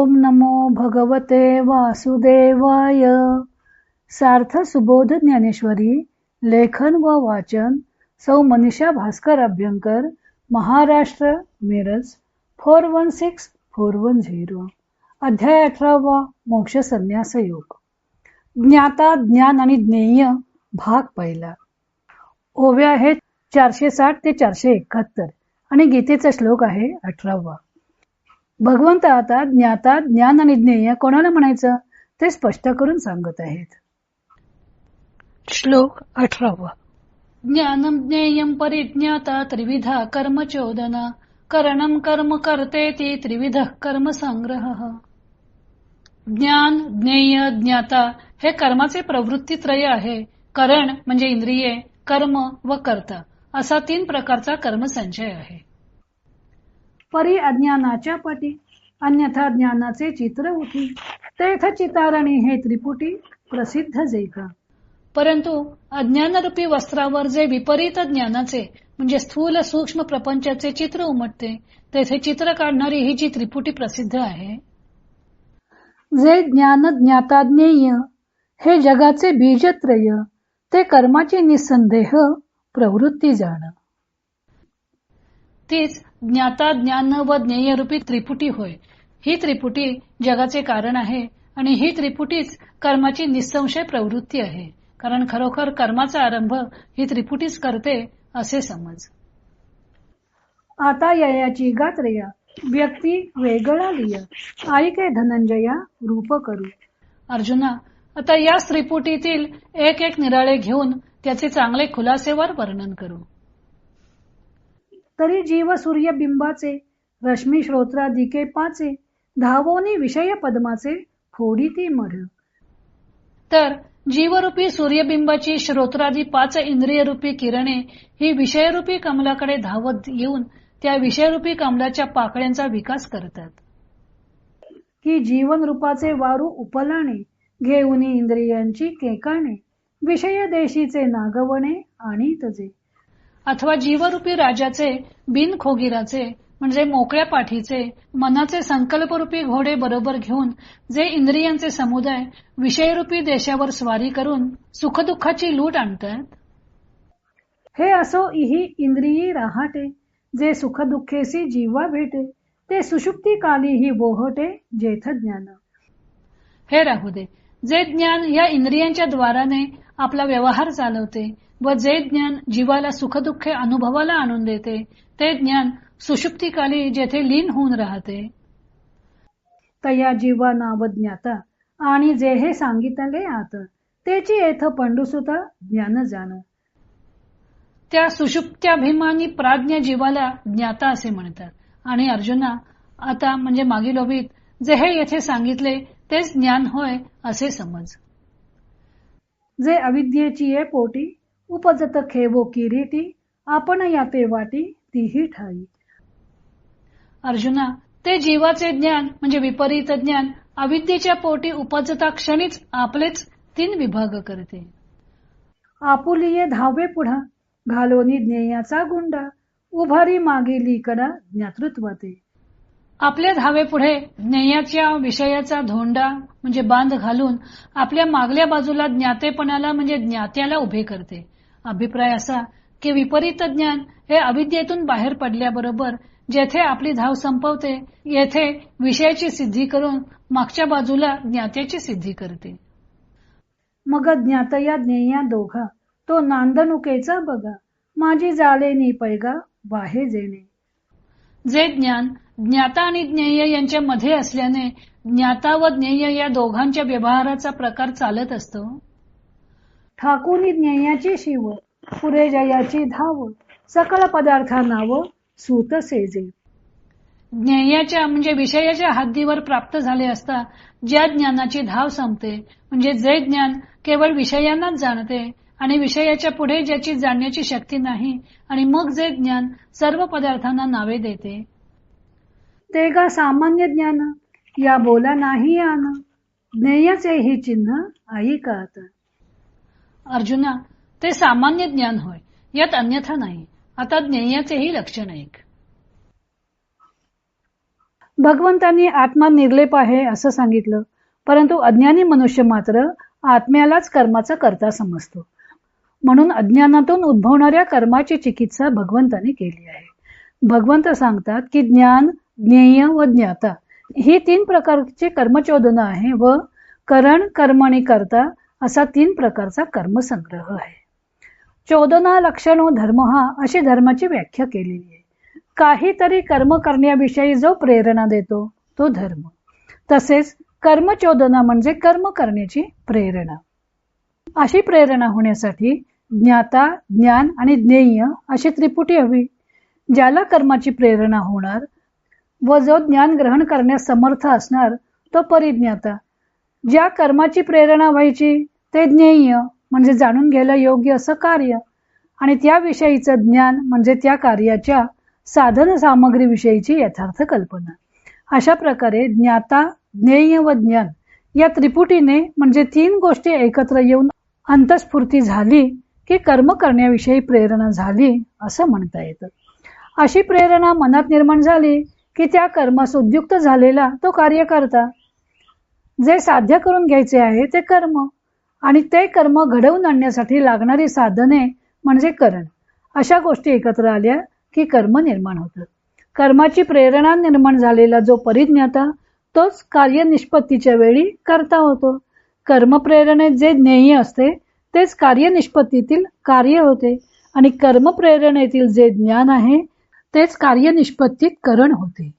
ओम नमो भगवते वासुदेवाय. सार्थ सुबोध ज्ञानेश्वरी लेखन व वाचन सौ Manisha Bhaskar Abhyankar Maharashtra Miraj four one six four one zero. अध्याय अठरावा मोक्ष संन्यास योग. ज्ञाता ज्ञान आणि ज्ञेय भाग पहिला. ओव्या आहेत चारशे साठ ते चारशे एकाहत्तर आणि गीतेचा श्लोक आहे अठरावा. भगवंत आता ज्ञाता ज्ञान आणि ज्ञेय कोणाला म्हणायचं? ते स्पष्ट करून सांगत आहेत. श्लोक अठरावा. ज्ञानम ज्ञेयम परिज्ञाता त्रिविधा कर्म चोदना करणम कर्म करते ती त्रिविध कर्म संग्रह ज्ञान ज्ञेय ज्ञाता हे कर्माचे प्रवृत्ती त्रय आहे. करण म्हणजे इंद्रिये कर्म व कर्ता. असा तीन प्रकारचा कर्मसंचय आहे. परी अज्ञानाच्या पटी अन्यथा ज्ञानाचे चित्र उठी. तेथ चितारणी हे त्रिपुटी प्रसिद्ध जे का परंतु अज्ञानरूपी वस्त्रावर जे विपरीत ज्ञानाचे म्हणजे स्थूल सूक्ष्म प्रपंचाचे चित्र उमटते तेथे चित्र काढणारी ही जी त्रिपुटी प्रसिद्ध आहे. जे ज्ञान ज्ञाता ज्ञेय हे जगाचे बीजत्रय ते कर्माची निसंदेह प्रवृत्ती जाण. तीच ज्ञाता ज्ञान व ज्ञेयरूपी त्रिपुटी होय. ही त्रिपुटी जगाचे कारण आहे आणि ही त्रिपुटीच कर्माची निसंशय प्रवृत्ती आहे. कारण खरोखर कर्माचा आरंभ ही त्रिपुटीच करते असे समज. आता ययाची गात्रेया व्यक्ती वेगळा लिय. आईके धनंजया रूप करू. अर्जुना आता या त्रिपुटीतील एक एक निराळे घेऊन त्याचे चांगले खुलासेवर वर्णन करू. तरी जीव सूर्य बिंबाचे रश्मी श्रोत्रादिके पाचे धावोनी विषय पद्माचे फोडी ती मढ. तर जीवरूपी सूर्यबिंबाची श्रोत्रादी पाच इंद्रियरूपी किरणे ही विषयरूपी कमलाकडे धावत येऊन त्या विषयरूपी कमलाच्या पाकळ्यांचा विकास करतात. की जीवन रूपाचे वारू उपलाणे घेऊन इंद्रियांची केकाणे विषय देशीचे नागवणे आणि तजे. अथवा जीवरूपी राजाचे बिन खोगिराचे म्हणजे मोकळ्या पाठीचे मनाचे संकल्परूपी घोडे बरोबर घेऊन जे इंद्रियांचे समुदाय विषयरूपी देशावर स्वारी करून सुखदुःखाची लूट आणतात हे असो इही इंद्रियी राहते जे सुखदुःखेसी जीवा भेटे ते सुषुप्ती काली ही बोहटे जेथ ज्ञान हे राहू दे. जे ज्ञान या इंद्रियांच्या द्वाराने आपला व्यवहार चालवते व जे ज्ञान जीवाला सुखदुःखे अनुभवाला आणून देते ते ज्ञान सुषुप्तीकाली जेथे लीन होऊन राहते. तया जीवा नाव ज्ञाता आणि जे हे सांगितले आत त्याची येथ पंडुसुता ज्ञान जाण. त्या सुषुप्त्याभिमानी प्राज्ञ जीवाला ज्ञाता असे म्हणतात. आणि अर्जुना आता म्हणजे मागील ओबीत जे हे येथे सांगितले तेच ज्ञान होय असे समज. जे अविद्येची ये पोटी उपजत खेवो किरीटी आपण याते वाटी तीही ठाई. अर्जुना ते जीवाचे ज्ञान म्हणजे विपरीत ज्ञान अविद्येच्या पोटी उपजता क्षणीच आपलेच तीन विभाग करते. आपुलिये धावे पुढा घालोनी ज्ञेयाचा गुंडा उभारी मागेली कडा ज्ञातृत्वाते. आपल्या धावे पुढे ज्ञेयाच्या विषयाचा धोंडा म्हणजे बांध घालून आपल्या मागल्या बाजूला ज्ञातेपणाला म्हणजे ज्ञात्याला उभे करते. अभिप्राय असा की विपरीत ज्ञान हे अविद्येतून बाहेर पडल्याबरोबर जेथे आपली धाव संपवते येथे विषयाची सिद्धी करून मागच्या बाजूला ज्ञात्याची सिद्धी करते. मग ज्ञात या ज्ञेया दोघा तो नांदणुकेचा बघा माझी जाळे नी पैगा वाहे जेणे. जे ज्ञान ज्ञाता आणि ज्ञेय यांच्या मध्ये असल्याने ज्ञाता व ज्ञेय या दोघांच्या व्यवहाराचा प्रकार चालत असतो. ठाकूनी ज्ञेयाची शिव पुरे जयाची धाव सकल पदार्था नाव सूत सेजे. ज्ञेयाच्या म्हणजे विषयाच्या हद्दीवर प्राप्त झाले असता ज्या ज्ञानाची धाव संपते म्हणजे जे ज्ञान केवळ विषयांनाच जाणते आणि विषयाच्या पुढे ज्याची जाणण्याची शक्ती नाही आणि मग जे ज्ञान सर्व पदार्थांना नावे देते. ते का सामान्य ज्ञान? या बोला नाही आन. ज्ञेयाचे ही चिन्ह ऐकात अर्जुना ते सामान्य ज्ञान होय यात अन्यथा नाही. आता ज्ञेयाचेही लक्षण ऐक भगवंतांनी आत्मा निर्लेप आहे असं सांगितलं परंतु अज्ञानी मनुष्य मात्र आत्म्यालाच कर्माचा करता समजतो. म्हणून अज्ञानातून उद्भवणाऱ्या कर्माची चिकित्सा भगवंताने केली आहे. भगवंत सांगतात की ज्ञान ज्ञेय व ज्ञाता ही तीन प्रकारची कर्मचोदना आहे व करण कर्म आणि करता असा तीन प्रकारचा कर्मसंग्रह आहे. चोदना लक्षणो धर्म हा अशी धर्माची व्याख्या केलेली आहे. काहीतरी कर्म करण्याविषयी जो प्रेरणा देतो तो धर्म. तसेच कर्मचोदना म्हणजे कर्म करण्याची प्रेरणा. अशी प्रेरणा होण्यासाठी ज्ञाता ज्ञान आणि ज्ञेय अशी त्रिपुटी हवी ज्याला कर्माची प्रेरणा होणार व जो ज्ञान ग्रहण करण्यास समर्थ असणार तो परिज्ञाता. ज्या कर्माची प्रेरणा व्हायची ते ज्ञेय म्हणजे जाणून घ्यायला योग्य असं कार्य. आणि त्याविषयीचं ज्ञान म्हणजे त्या कार्याच्या साधन सामग्री विषयीची यथार्थ कल्पना. अशा प्रकारे ज्ञाता ज्ञेय व ज्ञान या त्रिपुटीने म्हणजे तीन गोष्टी एकत्र येऊन अंतस्फूर्ती झाली की कर्म करण्याविषयी प्रेरणा झाली असं म्हणता येतं. अशी प्रेरणा मनात निर्माण झाली की त्या कर्मास उद्युक्त झालेला तो कार्य करता जे साध्य करून घ्यायचे आहे ते कर्म आणि ते कर्म घडवून आणण्यासाठी लागणारी साधने म्हणजे करण. अशा गोष्टी एकत्र आल्या की कर्म निर्माण होतं. कर्माची प्रेरणा निर्माण झालेला जो परिज्ञाता तोच कार्य निष्पत्तीच्या वेळी करता होतो. कर्मप्रेरणेत जे ज्ञेय असते तेच कार्य निष्पत्तीतील कार्य होते. आणि कर्मप्रेरणेतील जे ज्ञान आहे तेच कार्य निष्पत्तीत करण होते.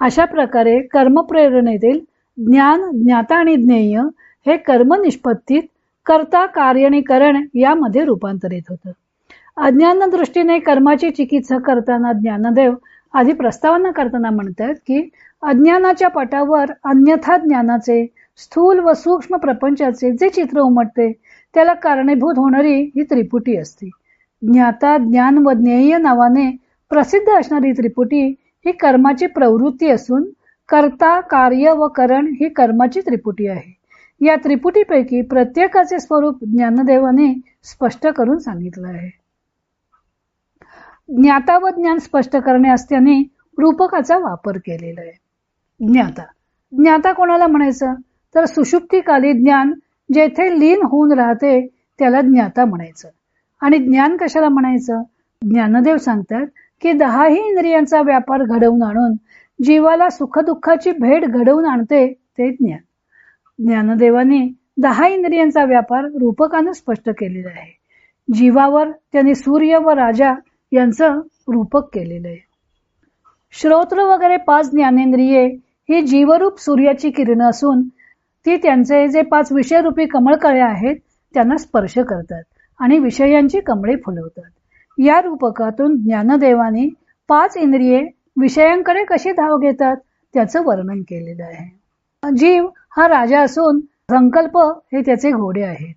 अशा प्रकारे कर्मप्रेरणेतील ज्ञान ज्ञाता आणि ज्ञेय हे कर्म निष्पत्तीत कर्ता कार्य करण यामध्ये रूपांतरित होतं. अज्ञान दृष्टीने कर्माची चिकित्सा करताना ज्ञानदेव आधी प्रस्तावना करताना म्हणतात की अज्ञानाच्या पटावर अन्यथा ज्ञानाचे स्थूल व सूक्ष्म प्रपंचाचे जे चित्र उमटते त्याला कारणीभूत होणारी ही त्रिपुटी असते. ज्ञाता ज्ञान व ज्ञेय नावाने प्रसिद्ध असणारी त्रिपुटी ही कर्माची प्रवृत्ती असून कर्ता कार्य व करण ही कर्माची त्रिपुटी आहे. या त्रिपुटीपैकी प्रत्येकाचे स्वरूप ज्ञानदेवाने स्पष्ट करून सांगितलं आहे. ज्ञाता व ज्ञान स्पष्ट करण्यास त्याने रूपकाचा वापर केलेला आहे. ज्ञाता. ज्ञाता कोणाला म्हणायचं? तर सुषुप्तीकाली ज्ञान जेथे लीन होऊन राहते त्याला ज्ञाता म्हणायचं. आणि ज्ञान कशाला म्हणायचं? ज्ञानदेव सांगतात की दहाही इंद्रियांचा व्यापार घडवून आणून जीवाला सुखदुःखाची भेट घडवून आणते ते ज्ञान. ज्ञानदेवाने दहा इंद्रियांचा व्यापार रूपकानं स्पष्ट केलेला आहे. जीवावर त्यांनी सूर्य व राजा यांचं रूपक केलेलं आहे. श्रोत्र वगैरे पाच ज्ञानेंद्रिये ही जीवरूप सूर्याची किरण असून ती त्यांचे जे पाच विषयरूपी कमळकळे आहेत त्यांना स्पर्श करतात आणि विषयांची कमळे फुलवतात. या रूपकातून ज्ञानदेवाने पाच इंद्रिये विषयांकडे कशी धाव घेतात त्याचं वर्णन केलेलं आहे. जीव हा राजा असून संकल्प हे त्याचे घोडे आहेत.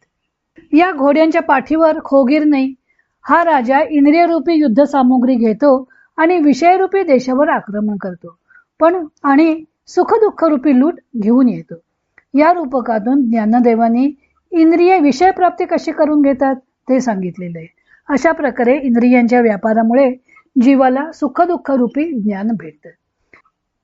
या घोड्यांच्या पाठीवर खोगीर नाही. हा राजा इंद्रियरूपी युद्ध सामुग्री घेतो आणि विषयरूपी देशावर आक्रमण करतो. पण आणि सुख दुःख रूपी लूट घेऊन येतो. या रूपकातून ज्ञानदेवानी इंद्रिय विषय प्राप्ती कशी करून घेतात ते सांगितलेले आहे. अशा प्रकारे इंद्रियांच्या व्यापारामुळे जीवाला सुख दुःख रूपी ज्ञान भेटत.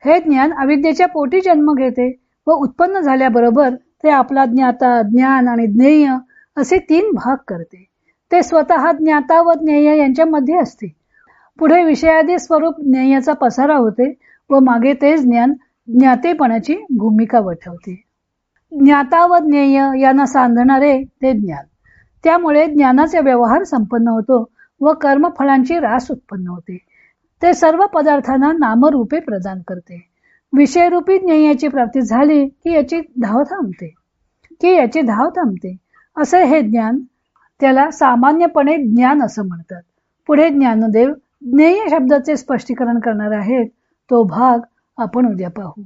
हे ज्ञान अविद्येच्या पोटी जन्म घेते व उत्पन्न झाल्याबरोबर ते आपला ज्ञाता ज्ञान आणि ज्ञेय असे तीन भाग करते. ते स्वतः ज्ञाता व ज्ञेय यांच्यामध्ये असते. पुढे विषयादी स्वरूप ज्ञेयाचा पसारा होते व मागे तेच ज्ञान ज्ञातेपणाची भूमिका वठवते. ज्ञाता व ज्ञेय यांना सांधणारे ते ज्ञान. त्यामुळे ज्ञानाचे व्यवहार संपन्न होतो व कर्मफळांची रास उत्पन्न होते. ते सर्व पदार्थांना नामरूपे प्रदान करते. विषयरूपी ज्ञेयाची प्राप्ती झाली की याची धाव थांबते. की याची धाव थांबते. असे हे ज्ञान त्याला सामान्यपणे ज्ञान असं म्हणतात. पुढे ज्ञानदेव ज्ञेय शब्दाचे स्पष्टीकरण करणार आहेत. तो भाग आपण उद्या पाहू.